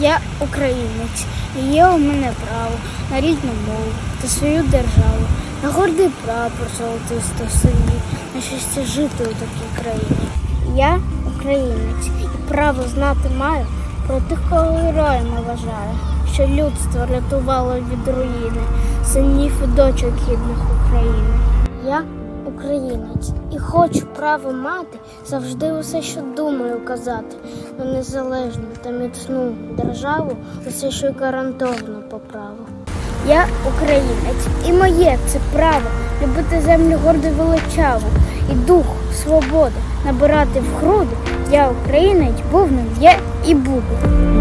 Я українець, і є у мене право на рідну мову та свою державу, на гордий прапор золотисто синій, на щастя жити у такій країні. Я українець і право знати маю про тих, кого героями вважаю, що людство рятувало від руїни, синів і дочок гідних України. Я українець і хочу право мати завжди усе, що думаю казати, на незалежну та міцну державу, усе, що гарантовано по праву. Я українець, і моє це право любити землю гордо величаву, і дух, свободу набирати в груди. Я українець, був ним є і буду.